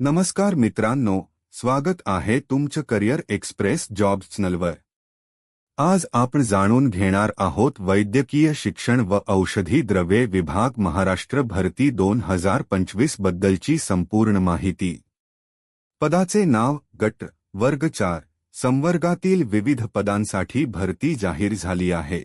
नमस्कार मित्रांनो स्वागत आहे तुमचं करिअर एक्सप्रेस जॉब चॅनलवर आज आपण जाणून घेणार आहोत वैद्यकीय शिक्षण व औषधी द्रव्ये विभाग महाराष्ट्र भरती दोन हजार पंचवीस बद्दलची संपूर्ण माहिती. पदाचे नाव गट वर्ग चार संवर्गातील विविध पदांसाठी भरती जाहीर झाली आहे.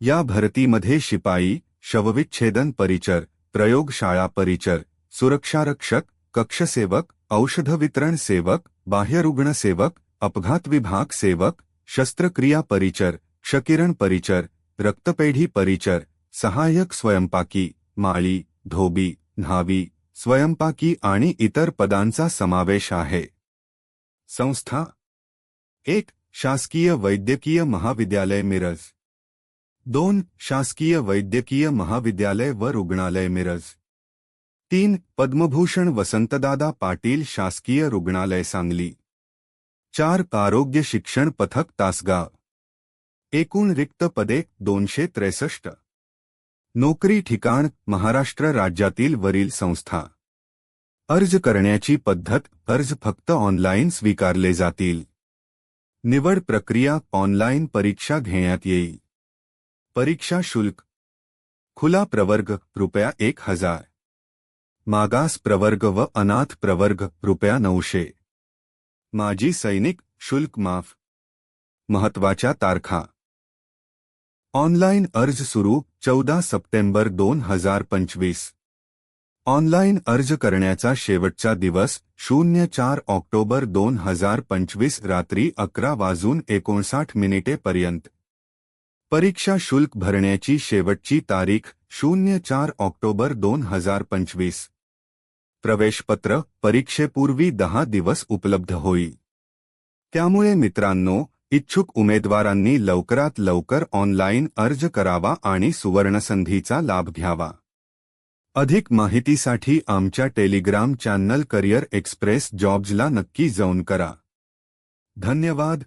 या भरतीमध्ये शिपाई शवविच्छेदन परिचर प्रयोगशाळा परिचर सुरक्षारक्षक कक्षसेवक औषध वितरण सेवक बाह्य रुग्ण सेवक, अपघात विभाग सेवक, शस्त्रक्रिया परिचर, क्षकिरण परिचर, रक्तपेढी परिचर, सहाय्यक स्वयंपाकी, माळी, धोबी, न्हावी, स्वयंपाकी आणि इतर पदांचा समावेश आहे. संस्था एक, शासकीय वैद्यकीय महाविद्यालय मिरज. दोन, शासकीय वैद्यकीय महाविद्यालय व रुग्णालय मिरज. तीन पद्मभूषण वसंतदादा पाटील शासकीय रुग्णालय सांगली. चार आरोग्य शिक्षण पथक तासगाव. एकूण रिक्त पदे दोनशे त्रेसष्ट. नोकरी ठिकाण महाराष्ट्र राज्यातील वरील संस्था. अर्ज करण्याची पद्धत अर्ज फक्त ऑनलाईन स्वीकारले जातील. निवड प्रक्रिया ऑनलाईन परीक्षा घेण्यात येईल. परीक्षा शुल्क. खुला प्रवर्ग रुपया एक हजार. मागास प्रवर्ग व अनाथ प्रवर्ग, रुपया नऊशे. माजी सैनिक, शुल्क माफ़. महत्वाच्या तारखा. ऑनलाईन अर्ज़ सुरू, चौदा सप्टेंबर दोन हज़ार पंचवीस. ऑनलाईन अर्ज़ करण्याचा शेवटचा दिवस, शून्य चार ऑक्टोबर दोन हज़ार पंचवीस रात्री अकरा वाजून एकोणसाठ मिनिटेपर्यंत परीक्षा शुल्क भरण्याची शेवटची तारीख शून्य चार ऑक्टोबर दोन हजार पंचवीस. प्रवेशपत्र परीक्षेपूर्वी दहा दिवस उपलब्ध होईल त्यामुळे मित्रांनो इच्छुक उमेदवारांनी लवकरात लवकर ऑनलाईन अर्ज करावा आणि सुवर्णसंधीचा लाभ घ्यावा. अधिक माहितीसाठी आमच्या टेलिग्राम चॅनल करिअर एक्सप्रेस जॉब्जला नक्की जाऊन करा. धन्यवाद.